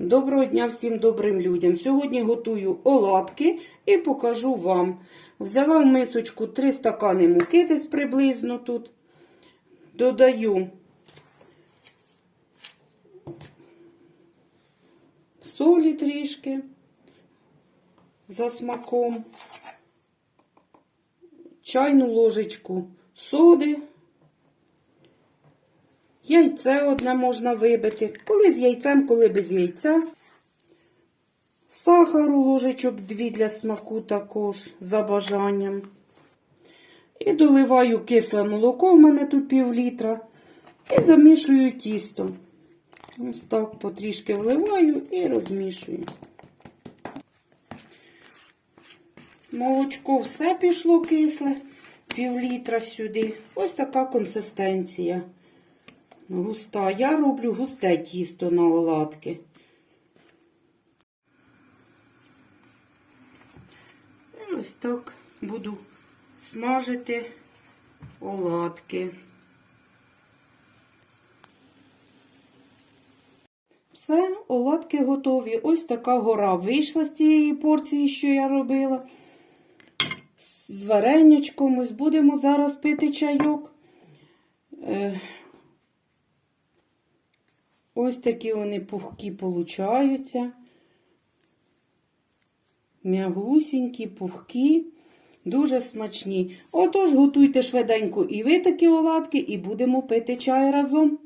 Доброго дня всім добрим людям. Сьогодні готую оладки і покажу вам. Взяла в мисочку 3 стакани муки десь приблизно тут. Додаю солі трішки за смаком, чайну ложечку соди. Яйце одне можна вибити. Коли з яйцем, коли без яйця. Сахару ложечок дві для смаку також за бажанням. І доливаю кисле молоко, в мене тут пів літра. І замішую тісто. Ось так потрішки вливаю і розмішую. Молочко все пішло кисле, пів літра сюди. Ось така консистенція. Густа. Я роблю густе тісто на оладки. І ось так буду смажити оладки. Все, оладки готові. Ось така гора вийшла з цієї порції, що я робила. З варенячком. Ось будемо зараз пити чайок. Ось такі вони пухкі получаються. М'ягусінькі, пухкі, дуже смачні. Отож, готуйте швиденько і ви такі оладки, і будемо пити чай разом.